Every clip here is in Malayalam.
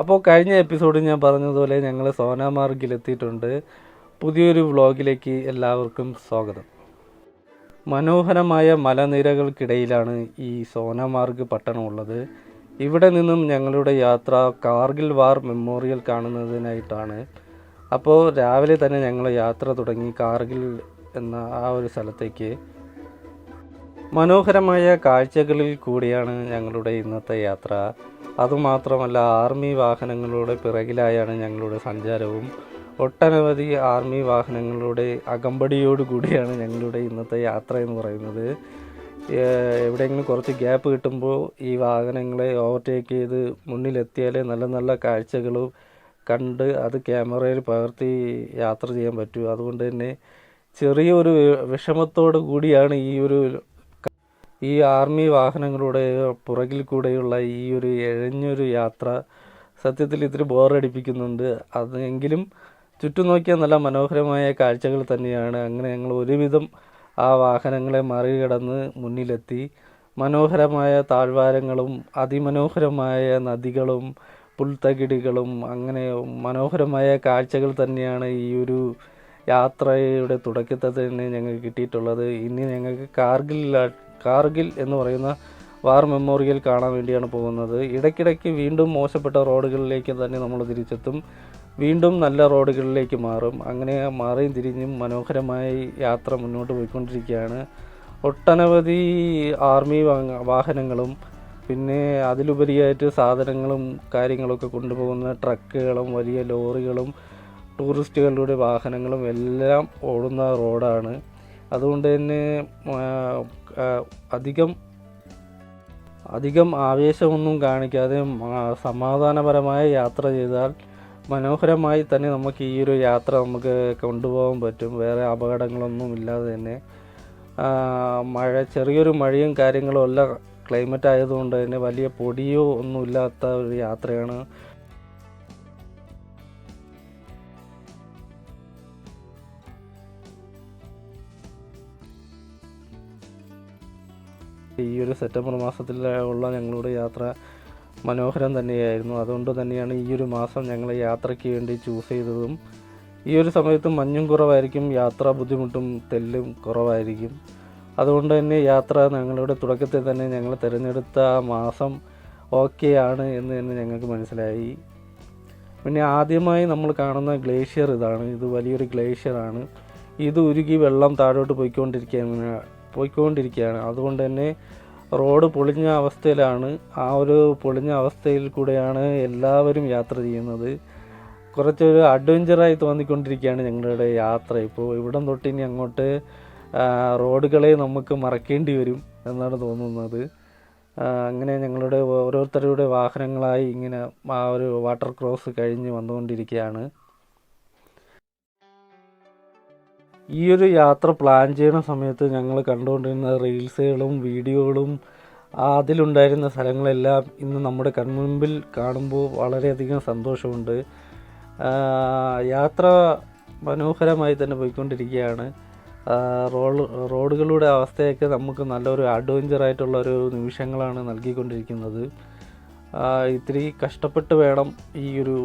അപ്പോൾ കഴിഞ്ഞ എപ്പിസോഡിൽ ഞാൻ പറഞ്ഞതുപോലെ ഞങ്ങൾ സോനാമാർഗിലെത്തിയിട്ടുണ്ട് പുതിയൊരു വ്ളോഗിലേക്ക് എല്ലാവർക്കും സ്വാഗതം. മനോഹരമായ മലനിരകൾക്കിടയിലാണ് ഈ സോനാമാർഗ് പട്ടണമുള്ളത്. ഇവിടെ നിന്നും ഞങ്ങളുടെ യാത്ര കാർഗിൽ വാർ മെമ്മോറിയൽ കാണുന്നതിനായിട്ടാണ്. അപ്പോൾ രാവിലെ തന്നെ ഞങ്ങൾ യാത്ര തുടങ്ങി കാർഗിൽ എന്ന ആ ഒരു സ്ഥലത്തേക്ക്. മനോഹരമായ കാഴ്ചകളിൽ കൂടിയാണ് ഞങ്ങളുടെ ഇന്നത്തെ യാത്ര. അതുമാത്രമല്ല ആർമി വാഹനങ്ങളുടെ പിറകിലായാണ് ഞങ്ങളുടെ സഞ്ചാരവും. ഒട്ടനവധി ആർമി വാഹനങ്ങളുടെ അകമ്പടിയോട് കൂടിയാണ് ഞങ്ങളുടെ ഇന്നത്തെ യാത്ര എന്ന് പറയുന്നത്. എവിടെയെങ്കിലും കുറച്ച് ഗ്യാപ്പ് കിട്ടുമ്പോൾ ഈ വാഹനങ്ങളെ ഓവർടേക്ക് ചെയ്ത് മുന്നിലെത്തിയാലേ നല്ല നല്ല കാഴ്ചകളും കണ്ട് അത് ക്യാമറയിൽ പകർത്തി യാത്ര ചെയ്യാൻ പറ്റൂ. അതുകൊണ്ട് തന്നെ ചെറിയൊരു വിഷമത്തോടു കൂടിയാണ് ഈ ഒരു ഈ ആർമി വാഹനങ്ങളുടെ പുറകിൽ കൂടെയുള്ള ഈ ഒരു എഴഞ്ഞൊരു യാത്ര സത്യത്തിൽ ഇത്തിരി ബോറടിപ്പിക്കുന്നുണ്ട് അതെങ്കിലും ചുറ്റും നോക്കിയാൽ നല്ല മനോഹരമായ കാഴ്ചകൾ തന്നെയാണ്. അങ്ങനെ ഞങ്ങൾ ഒരുവിധം ആ വാഹനങ്ങളെ മറികടന്ന് മുന്നിലെത്തി. മനോഹരമായ താഴ്വാരങ്ങളും അതിമനോഹരമായ നദികളും പുൽത്തകിടികളും അങ്ങനെ മനോഹരമായ കാഴ്ചകൾ തന്നെയാണ് ഈ ഒരു യാത്രയുടെ തുടക്കത്തിൽ തന്നെ ഞങ്ങൾക്ക് കിട്ടിയിട്ടുള്ളത്. ഇനി ഞങ്ങൾക്ക് കാർഗിൽ കാർഗിൽ എന്ന് പറയുന്ന വാർ മെമ്മോറിയൽ കാണാൻ വേണ്ടിയാണ് പോകുന്നത്. ഇടയ്ക്കിടയ്ക്ക് വീണ്ടും മോശപ്പെട്ട റോഡുകളിലേക്ക് തന്നെ നമ്മൾ തിരിച്ചെത്തും. വീണ്ടും നല്ല റോഡുകളിലേക്ക് മാറും. അങ്ങനെ മാറിയും തിരിഞ്ഞും മനോഹരമായി യാത്ര മുന്നോട്ട് പോയിക്കൊണ്ടിരിക്കുകയാണ്. ഒട്ടനവധി ആർമി വാഹനങ്ങളും പിന്നെ അതിലുപരിയായിട്ട് സാധനങ്ങളും കാര്യങ്ങളൊക്കെ കൊണ്ടുപോകുന്ന ട്രക്കുകളും വലിയ ലോറികളും ടൂറിസ്റ്റുകളുടെ വാഹനങ്ങളും എല്ലാം ഓടുന്ന റോഡാണ്. അതുകൊണ്ട് തന്നെ അധികം അധികം ആവേശമൊന്നും കാണിക്കാതെ സമാധാനപരമായ യാത്ര ചെയ്താൽ മനോഹരമായി തന്നെ നമുക്ക് ഈ ഒരു യാത്ര നമുക്ക് കൊണ്ടുപോകാൻ പറ്റും. വേറെ അപകടങ്ങളൊന്നും ഇല്ലാതെ തന്നെ. മഴ ചെറിയൊരു മഴയും കാര്യങ്ങളും അല്ല. ക്ലൈമറ്റ് ആയതുകൊണ്ട് തന്നെ വലിയ പൊടിയോ ഒന്നും ഇല്ലാത്ത ഒരു യാത്രയാണ് ഈ ഒരു സെപ്റ്റംബർ മാസത്തിലുള്ള ഞങ്ങളുടെ യാത്ര മനോഹരം തന്നെയായിരുന്നു. അതുകൊണ്ട് തന്നെയാണ് ഈ ഒരു മാസം ഞങ്ങൾ യാത്രയ്ക്ക് വേണ്ടി ചൂസ് ചെയ്തതും ഈ ഒരു സമയത്ത് മഞ്ഞും കുറവായിരിക്കും യാത്രാ ബുദ്ധിമുട്ടും തെല്ലും കുറവായിരിക്കും. അതുകൊണ്ട് തന്നെ യാത്ര ഞങ്ങളുടെ തുടക്കത്തിൽ തന്നെ ഞങ്ങൾ തിരഞ്ഞെടുത്ത ആ മാസം ഓക്കെ ആണ് എന്ന് തന്നെ ഞങ്ങൾക്ക് മനസ്സിലായി. പിന്നെ ആദ്യമായി നമ്മൾ കാണുന്ന ഗ്ലേഷ്യർ ഇതാണ്. ഇത് വലിയൊരു ഗ്ലേഷ്യറാണ് ഇത് ഉരുകി വെള്ളം താഴോട്ട് പോയിക്കൊണ്ടിരിക്കുകയാണ്. പോയിക്കൊണ്ടിരിക്കുകയാണ്. അതുകൊണ്ട് തന്നെ റോഡ് പൊളിഞ്ഞ അവസ്ഥയിലാണ് ആ ഒരു പൊളിഞ്ഞ അവസ്ഥയിൽ കൂടെയാണ് എല്ലാവരും യാത്ര ചെയ്യുന്നത്. കുറച്ചൊരു അഡ്വഞ്ചറായി തോന്നിക്കൊണ്ടിരിക്കുകയാണ് ഞങ്ങളുടെ യാത്ര. ഇപ്പോൾ ഇവിടം തൊട്ട് ഇനി അങ്ങോട്ട് റോഡുകളെ നമുക്ക് മറക്കേണ്ടി വരും എന്നാണ് തോന്നുന്നത്. അങ്ങനെ ഞങ്ങളുടെ ഓരോരുത്തരുടെ വാഹനങ്ങളായി ഇങ്ങനെ ആ ഒരു വാട്ടർ ക്രോസ് കഴിഞ്ഞ് വന്നുകൊണ്ടിരിക്കുകയാണ്. ഈ ഒരു യാത്ര പ്ലാൻ ചെയ്യുന്ന സമയത്ത് ഞങ്ങൾ കണ്ടുകൊണ്ടിരുന്ന റീൽസുകളും വീഡിയോകളും അതിലുണ്ടായിരുന്ന സ്ഥലങ്ങളെല്ലാം ഇന്ന് നമ്മുടെ കൺമുമ്പിൽ കാണുമ്പോൾ വളരെയധികം സന്തോഷമുണ്ട്. യാത്ര മനോഹരമായി തന്നെ പോയിക്കൊണ്ടിരിക്കുകയാണ്. റോഡ് റോഡുകളുടെ അവസ്ഥയൊക്കെ നമുക്ക് നല്ലൊരു അഡ്വഞ്ചർ ആയിട്ടുള്ള ഒരു നിമിഷങ്ങളാണ് നൽകിക്കൊണ്ടിരിക്കുന്നത്. ഇത്തിരി കഷ്ടപ്പെട്ട് വേണം ഈ ഒരു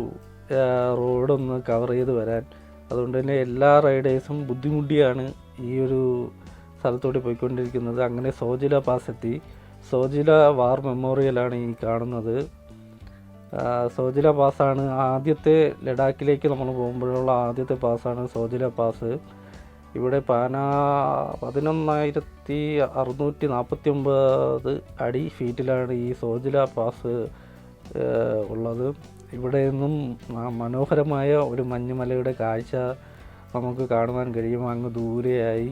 റോഡൊന്ന് കവർ ചെയ്ത് വരാൻ. അതുകൊണ്ട് തന്നെ എല്ലാ റൈഡേഴ്സും ബുദ്ധിമുട്ടിയാണ് ഈ ഒരു സ്ഥലത്തോട്ട് പോയിക്കൊണ്ടിരിക്കുന്നത്. അങ്ങനെ സോജില പാസ് എത്തി. സോജില വാർ മെമ്മോറിയലാണ് ഈ കാണുന്നത്. സോജില പാസ്സാണ് ആദ്യത്തെ ലഡാക്കിലേക്ക് നമ്മൾ പോകുമ്പോഴുള്ള ആദ്യത്തെ പാസ്സാണ് സോജില പാസ്. ഇവിടെ പാന പതിനൊന്നായിരത്തി അറുന്നൂറ്റി നാൽപ്പത്തി ഒമ്പത് അടി ഫീറ്റിലാണ് ഈ സോജില പാസ് ഉള്ളത്. ഇവിടെ നിന്നും മനോഹരമായ ഒരു മഞ്ഞുമലയുടെ കാഴ്ച നമുക്ക് കാണുവാൻ കഴിയും. അങ്ങ് ദൂരെയായി.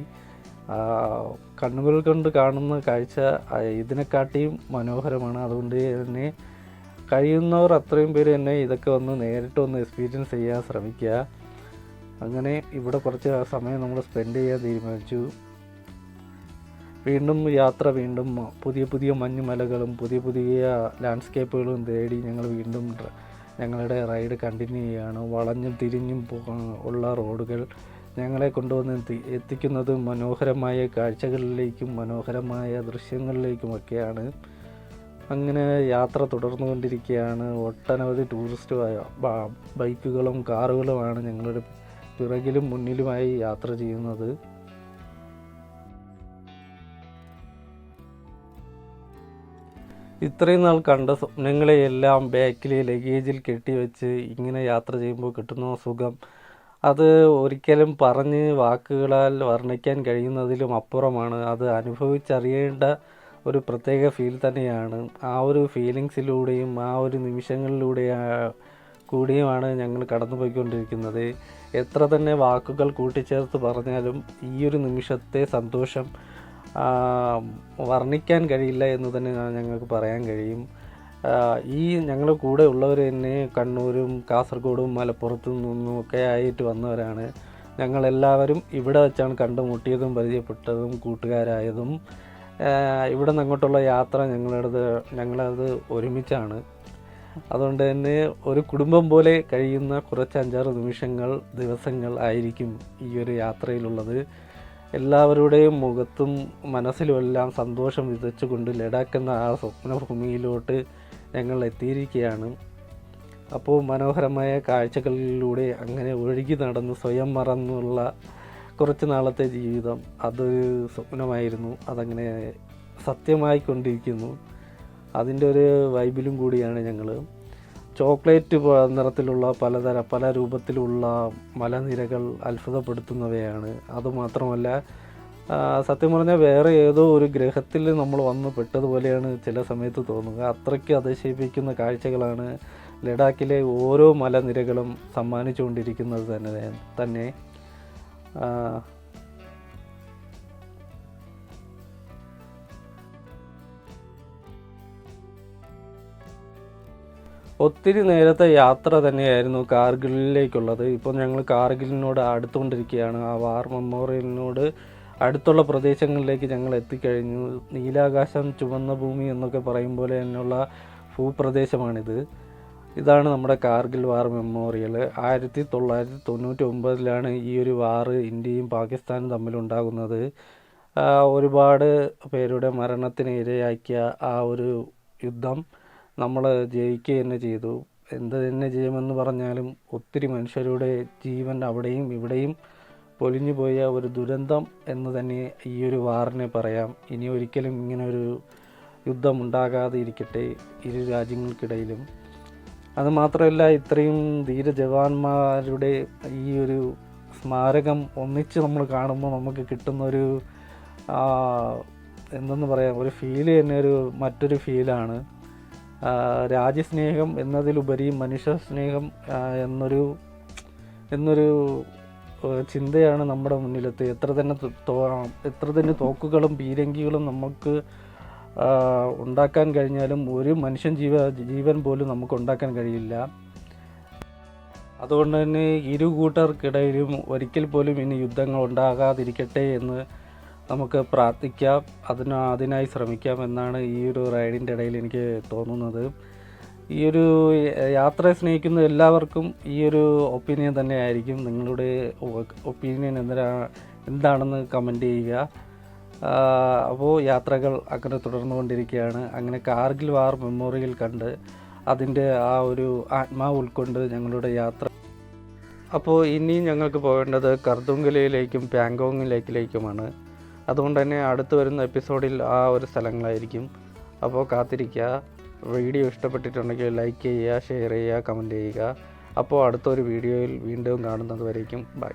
കണ്ണുകൾ കൊണ്ട് കാണുന്ന കാഴ്ച ഇതിനെക്കാട്ടിയും മനോഹരമാണ്. അതുകൊണ്ട് തന്നെ കഴിയുന്നവർ അത്രയും പേര് തന്നെ ഇതൊക്കെ ഒന്ന് നേരിട്ട് ഒന്ന് എക്സ്പീരിയൻസ് ചെയ്യാൻ ശ്രമിക്കുക. അങ്ങനെ ഇവിടെ കുറച്ച് സമയം നമ്മൾ സ്പെൻഡ് ചെയ്യാൻ തീരുമാനിച്ചു. വീണ്ടും യാത്ര വീണ്ടും പുതിയ പുതിയ മഞ്ഞുമലകളും പുതിയ പുതിയ ലാൻഡ്സ്കേപ്പുകളും തേടി ഞങ്ങൾ വീണ്ടും ഞങ്ങളുടെ റൈഡ് കണ്ടിന്യൂ ചെയ്യുകയാണ് വളഞ്ഞും തിരിഞ്ഞും ഉള്ള റോഡുകൾ ഞങ്ങളെ കൊണ്ടുവന്ന് എത്തി- എത്തിക്കുന്നത് മനോഹരമായ കാഴ്ചകളിലേക്കും മനോഹരമായ ദൃശ്യങ്ങളിലേക്കുമൊക്കെയാണ്. അങ്ങനെ യാത്ര തുടർന്നുകൊണ്ടിരിക്കുകയാണ്. ഒട്ടനവധി ടൂറിസ്റ്റ് ബൈക്കുകളും കാറുകളുമാണ് ഞങ്ങളുടെ പിറകിലും മുന്നിലുമായി യാത്ര ചെയ്യുന്നത്. ഇത്രയും നാൾ കണ്ട സ്വപ്നങ്ങളെയെല്ലാം ബാക്കിൽ ലഗേജിൽ കെട്ടിവെച്ച് ഇങ്ങനെ യാത്ര ചെയ്യുമ്പോൾ കിട്ടുന്ന സുഖം. അത് ഒരിക്കലും പറഞ്ഞ് വാക്കുകളാൽ വർണിക്കാൻ കഴിയുന്നതിലും അപ്പുറമാണ്. അത് അനുഭവിച്ചറിയേണ്ട ഒരു പ്രത്യേക ഫീൽ തന്നെയാണ്. ആ ഒരു ഫീലിങ്സിലൂടെയും ആ ഒരു നിമിഷങ്ങളിലൂടെ കൂടിയുമാണ് ഞങ്ങൾ കടന്നുപോയിക്കൊണ്ടിരിക്കുന്നത്. എത്ര തന്നെ വാക്കുകൾ കൂട്ടിച്ചേർത്ത് പറഞ്ഞാലും ഈ ഒരു നിമിഷത്തെ സന്തോഷം വർണിക്കാൻ കഴിയില്ല എന്ന് തന്നെ ഞങ്ങൾക്ക് പറയാൻ കഴിയും. ഈ ഞങ്ങളുടെ കൂടെ ഉള്ളവർ തന്നെ കണ്ണൂരും കാസർഗോഡും മലപ്പുറത്തു നിന്നും ഒക്കെ ആയിട്ട് വന്നവരാണ്. ഞങ്ങളെല്ലാവരും ഇവിടെ വെച്ചാണ് കണ്ടുമുട്ടിയതും പരിചയപ്പെട്ടതും കൂട്ടുകാരായതും. ഇവിടെ നിന്ന് അങ്ങോട്ടുള്ള യാത്ര ഞങ്ങളത് ഞങ്ങളത് ഒരുമിച്ചാണ്. അതുകൊണ്ട് തന്നെ ഒരു കുടുംബം പോലെ കഴിയുന്ന കുറച്ച് അഞ്ചാറ് നിമിഷങ്ങൾ ദിവസങ്ങൾ ആയിരിക്കും ഈ ഒരു യാത്രയിലുള്ളത്. എല്ലാവരുടെയും മുഖത്തും മനസ്സിലുമെല്ലാം സന്തോഷം വിതച്ചുകൊണ്ട് ലഡാക്ക് എന്ന ആ സ്വപ്നഭൂമിയിലോട്ട് ഞങ്ങൾ എത്തിയിരിക്കുകയാണ്. അപ്പോൾ മനോഹരമായ കാഴ്ചകളിലൂടെ അങ്ങനെ ഒഴുകി നടന്ന് സ്വയം മറന്നുള്ള കുറച്ച് നാളത്തെ ജീവിതം അതൊരു സ്വപ്നമായിരുന്നു. അതങ്ങനെ സത്യമായിക്കൊണ്ടിരിക്കുന്നു. അതിന്റെ ഒരു വൈബിലും കൂടിയാണ് ഞങ്ങൾ ചോക്ലേറ്റ് നിറത്തിലുള്ള പലതര പല രൂപത്തിലുള്ള മലനിരകൾ അത്ഭുതപ്പെടുത്തുന്നവയാണ്. അതുമാത്രമല്ല സത്യം പറഞ്ഞാൽ വേറെ ഏതോ ഒരു ഗ്രഹത്തിൽ നമ്മൾ വന്ന് പെട്ടതുപോലെയാണ് ചില സമയത്ത് തോന്നുക. അത്രയ്ക്ക് അതിശയിപ്പിക്കുന്ന കാഴ്ചകളാണ് ലഡാക്കിലെ ഓരോ മലനിരകളും സമ്മാനിച്ചുകൊണ്ടിരിക്കുന്നത് തന്നെ തന്നെ. ഒത്തിരി നേരത്തെ യാത്ര തന്നെയായിരുന്നു കാർഗിലിലേക്കുള്ളത്. ഇപ്പോൾ ഞങ്ങൾ കാർഗിലിനോട് അടുത്തുകൊണ്ടിരിക്കുകയാണ്. ആ വാർ മെമ്മോറിയലിനോട് അടുത്തുള്ള പ്രദേശങ്ങളിലേക്ക് ഞങ്ങൾ എത്തിക്കഴിഞ്ഞു. നീലാകാശം ചുവന്ന ഭൂമി എന്നൊക്കെ പറയും പോലെ തന്നെയുള്ള ഭൂപ്രദേശമാണിത്. ഇതാണ് നമ്മുടെ കാർഗിൽ വാർ മെമ്മോറിയൽ. ആയിരത്തി തൊള്ളായിരത്തി തൊണ്ണൂറ്റി ഒമ്പതിലാണ് ഈ ഒരു വാറ് ഇന്ത്യയും പാകിസ്ഥാനും തമ്മിലുണ്ടാകുന്നത് ഒരുപാട് പേരുടെ മരണത്തിന് ഇരയാക്കിയ ആ ഒരു യുദ്ധം. നമ്മൾ ജയിക്കുക തന്നെ ചെയ്തു. എന്ത് തന്നെ ചെയ്യുമെന്ന് പറഞ്ഞാലും ഒത്തിരി മനുഷ്യരുടെ ജീവൻ അവിടെയും ഇവിടെയും പൊലിഞ്ഞു പോയ ഒരു ദുരന്തം എന്ന് തന്നെ ഈ ഒരു വാറിനെ പറയാം. ഇനി ഒരിക്കലും ഇങ്ങനൊരു യുദ്ധം ഉണ്ടാകാതെ ഇരിക്കട്ടെ ഇരു രാജ്യങ്ങൾക്കിടയിലും. അതുമാത്രമല്ല ഇത്രയും ധീര ജവാന്മാരുടെ ഈ ഒരു സ്മാരകം ഒന്നിച്ച് നമ്മൾ കാണുമ്പോൾ നമുക്ക് കിട്ടുന്നൊരു എന്തെന്ന് പറയാം ഒരു ഫീൽ തന്നെ ഒരു മറ്റൊരു ഫീലാണ് രാജ്യസ്നേഹം എന്നതിലുപരി മനുഷ്യസ്നേഹം എന്നൊരു എന്നൊരു ചിന്തയാണ് നമ്മുടെ മുന്നിലെത്തി. എത്ര തന്നെ എത്ര തന്നെ തോക്കുകളും പീരങ്കികളും നമുക്ക് ഉണ്ടാക്കാൻ കഴിഞ്ഞാലും ഒരു മനുഷ്യൻ ജീവ ജീവൻ പോലും നമുക്ക് ഉണ്ടാക്കാൻ കഴിയില്ല. അതുകൊണ്ട് തന്നെ ഇരു കൂട്ടർക്കിടയിലും ഒരിക്കൽ പോലും ഇനി യുദ്ധങ്ങൾ ഉണ്ടാകാതിരിക്കട്ടെ എന്ന് നമുക്ക് പ്രാർത്ഥിക്കാം. അതിന് അതിനായി ശ്രമിക്കാം എന്നാണ് ഈ ഒരു റൈഡിന്റെ ഇടയിൽ എനിക്ക് തോന്നുന്നത്. ഈ ഒരു യാത്രയെ സ്നേഹിക്കുന്ന എല്ലാവർക്കും ഈ ഒരു ഒപ്പീനിയൻ തന്നെ ആയിരിക്കും നിങ്ങളുടെ ഒപ്പീനിയൻ എന്തിനാ എന്താണെന്ന് കമന്റ് ചെയ്യുക. അപ്പോൾ യാത്രകൾ അങ്ങനെ തുടർന്നു കൊണ്ടിരിക്കുകയാണ് അങ്ങനെ കാർഗിൽ വാർ മെമ്മോറിയൽ കണ്ട് അതിന്റെ ആ ഒരു ആത്മാവ് ഉൾക്കൊണ്ട് ഞങ്ങളുടെ യാത്ര. അപ്പോൾ ഇനിയും ഞങ്ങൾക്ക് പോകേണ്ടത് കർദുങ്കലയിലേക്കും പാങ്കോങ്ങിലേക്കിലേക്കുമാണ്. അതുകൊണ്ട് തന്നെ അടുത്ത് വരുന്ന എപ്പിസോഡിൽ ആ ഒരു സ്ഥലങ്ങളായിരിക്കും. അപ്പോൾ കാത്തിരിക്കുക. വീഡിയോ ഇഷ്ടപ്പെട്ടിട്ടുണ്ടെങ്കിൽ ലൈക്ക് ചെയ്യുക ഷെയർ ചെയ്യുക കമന്റ് ചെയ്യുക. അപ്പോൾ അടുത്തൊരു വീഡിയോയിൽ വീണ്ടും കാണുന്നത് വരേക്കും ബൈ.